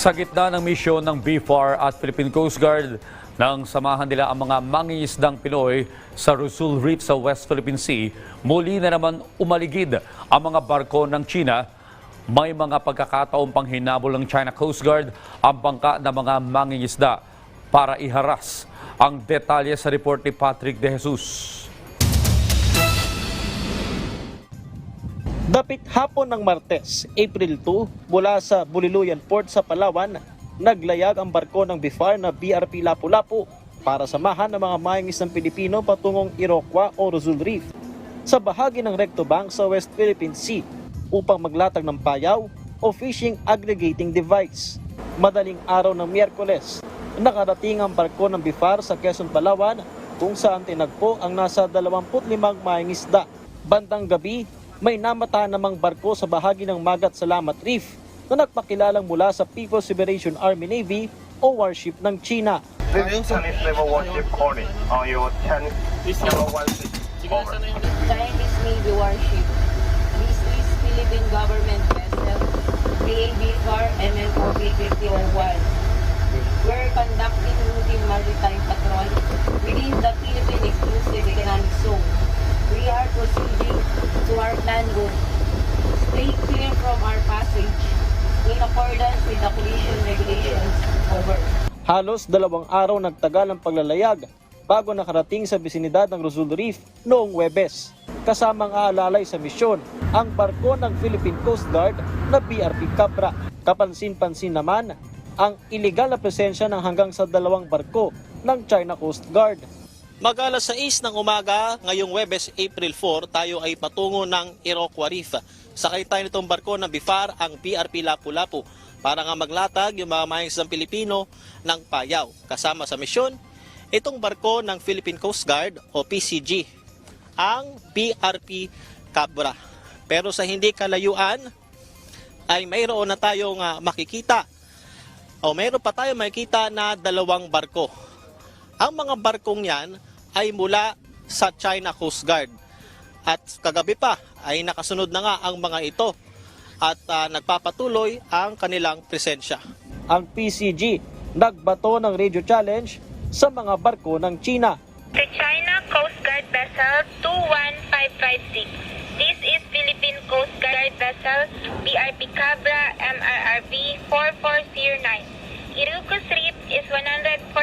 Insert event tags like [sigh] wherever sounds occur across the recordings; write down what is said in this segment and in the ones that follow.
Sa gitna ng misyon ng BFAR at Philippine Coast Guard, nang samahan nila ang mga mangingisdang Pinoy sa Rusul Reef sa West Philippine Sea, muli na naman umaligid ang mga barko ng China. May mga pagkakataong pang hinabol ng China Coast Guard ang bangka ng mga mangingisda para iharas. Ang detalye sa report ni Patrick De Jesus. Dapit hapon ng Martes, April 2, mula sa Buliluyan Port sa Palawan, naglayag ang barko ng BIFAR na BRP Lapu-Lapu para samahan ng mga mayangis ng Pilipino patungong Iroquois o Rizal Reef sa bahagi ng Recto Bank sa West Philippine Sea upang maglatag ng payaw o fishing aggregating device. Madaling araw ng Miyerkules, nakarating ang barko ng BIFAR sa Quezon, Palawan kung saan tinagpo ang nasa 25 mayangisda. Bandang gabi, may namata namang barko sa bahagi ng Magat Salamat Reef na nagpakilalang mula sa People's Liberation Army Navy o warship ng China. This is Chinese Naval Warship Corny on your 10 Yellow 16. Chinese Navy warship. This is Philippine government vessel, PAB car 51 accordance with the collision regulations. Over. Halos dalawang araw nagtagal ang paglalayag bago nakarating sa bisinidad ng Rizal Reef noong Webes. Kasamang aalalay sa misyon ang barko ng Philippine Coast Guard na BRP Capra. Kapansin-pansin naman ang iligal na presensya ng hanggang sa dalawang barko ng China Coast Guard. Mag-alas 6 ng umaga, ngayong Webes, April 4, tayo ay patungo ng Iroquois Reef. Sakay tayo nitong barko ng BIFAR, ang PRP Lapu-Lapu, para nga maglatag yung mga ng Pilipino ng payaw. Kasama sa misyon, itong barko ng Philippine Coast Guard o PCG, ang PRP Cabra. Pero sa hindi kalayuan, ay mayroon na tayong ah, makikita o mayroon pa tayo makikita na dalawang barko. Ang mga barkong yan ay mula sa China Coast Guard. At kagabi pa ay nakasunod na nga ang mga ito at ah, nagpapatuloy ang kanilang presensya. Ang PCG nagbato ng radio challenge sa mga barko ng China. To China Coast Guard Vessel 21556. This is Philippine Coast Guard Vessel BRP Cabra MRRV 4409. Ilocos Reef is 141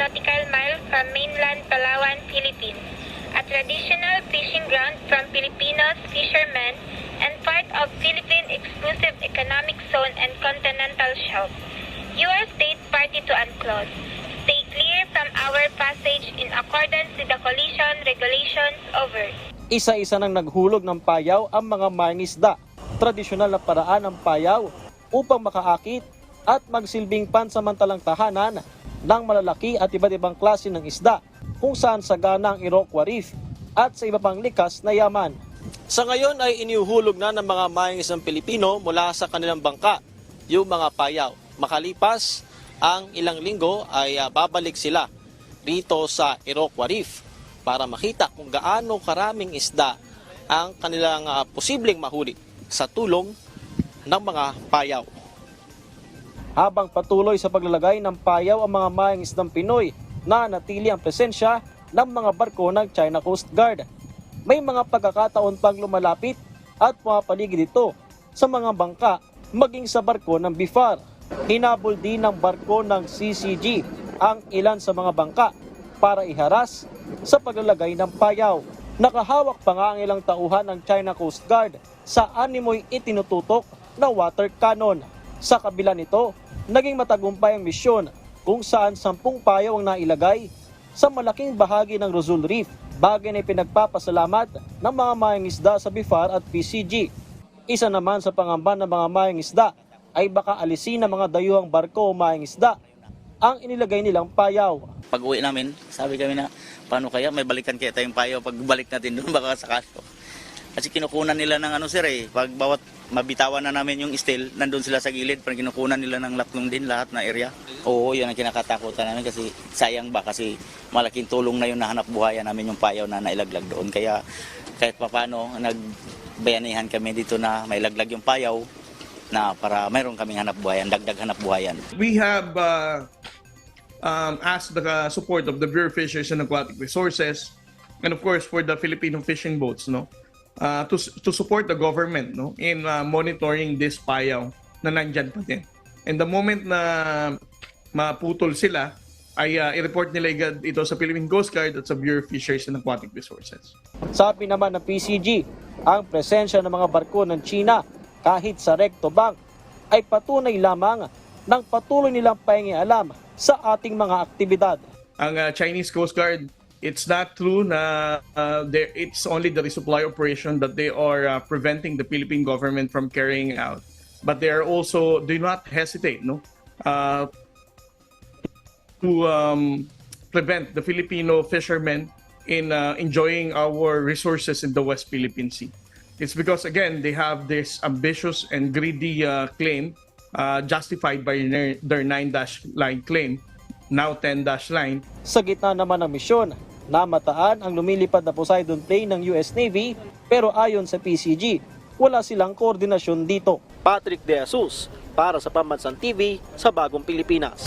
nautical miles from mainland Palawan, Philippines. A traditional fishing ground from Filipinos fishermen and part of Philippine Exclusive Economic Zone and Continental Shelf. You are state party to UNCLOS. Stay clear from our passage in accordance with the collision regulations over. Isa-isa nang naghulog ng payaw ang mga mangisda. Tradisyonal na paraan ng payaw upang makaakit at magsilbing pansamantalang tahanan ng malalaki at iba't ibang klase ng isda kung saan sagana ang Iroquois Reef at sa iba pang likas na yaman. Sa ngayon ay iniuhulog na ng mga mayangis ng Pilipino mula sa kanilang bangka yung mga payaw. Makalipas ang ilang linggo ay ah, babalik sila rito sa Iroquois Reef para makita kung gaano karaming isda ang kanilang ah, posibleng mahuli sa tulong ng mga payaw. Habang patuloy sa paglalagay ng payaw ang mga mayang isdang Pinoy na natili ang presensya ng mga barko ng China Coast Guard. May mga pagkakataon pang lumalapit at pumapaligid ito sa mga bangka maging sa barko ng BIFAR. Hinabol din ng barko ng CCG ang ilan sa mga bangka para iharas sa paglalagay ng payaw. Nakahawak pa nga ang ilang tauhan ng China Coast Guard sa animoy itinututok na water cannon. Sa kabila nito, naging matagumpay ang misyon kung saan sampung payaw ang nailagay sa malaking bahagi ng Rizal Reef, bagay na pinagpapasalamat ng mga mayang isda sa BIFAR at PCG. Isa naman sa pangamba ng mga mayang isda ay baka alisin ng mga dayuhang barko o mayang isda ang inilagay nilang payaw. pag uwi namin, sabi kami na, paano kaya, may balikan kaya tayong payo pag balik natin doon, [laughs] baka sakalo. Kasi kinukunan nila ng ano sir eh, pag bawat mabitawan na namin yung steel, nandun sila sa gilid, parang kinukunan nila ng laklong din lahat na area. Oo, yun ang kinakatakutan namin kasi sayang ba kasi malaking tulong na yun na hanap buhayan namin yung payaw na nailaglag doon. Kaya kahit papano, nagbayanihan kami dito na may laglag yung payaw, na para mayroon kaming hanap buhayan, dagdag hanap buhayan. We have uh, um, asked the support of the Bureau of Fisheries and Aquatic Resources, and of course for the Filipino fishing boats, no, uh, to to support the government, no, in uh, monitoring this payaw na nandyan pa din. And the moment na maputol sila, ay uh, i-report nila agad ito sa Philippine Coast Guard at sa Bureau of Fisheries and Aquatic Resources. Sabi naman ng PCG, ang presensya ng mga barko ng China kahit sa Recto Bank ay patunay lamang ng patuloy nilang pahingialam sa ating mga aktibidad. ang uh, Chinese Coast Guard, it's not true na uh, it's only the resupply operation that they are uh, preventing the Philippine government from carrying out. But they are also do not hesitate, no, uh, to um, prevent the Filipino fishermen in uh, enjoying our resources in the West Philippine Sea. It's because again they have this ambitious and greedy uh, claim, uh, justified by their, their nine dash line claim, now 10 dash line, Sa gitna naman ng misyon, namataan ang lumilipad na Poseidon plane ng US Navy pero ayon sa PCG, wala silang koordinasyon dito. Patrick De Jesus para sa Pambansang TV sa Bagong Pilipinas.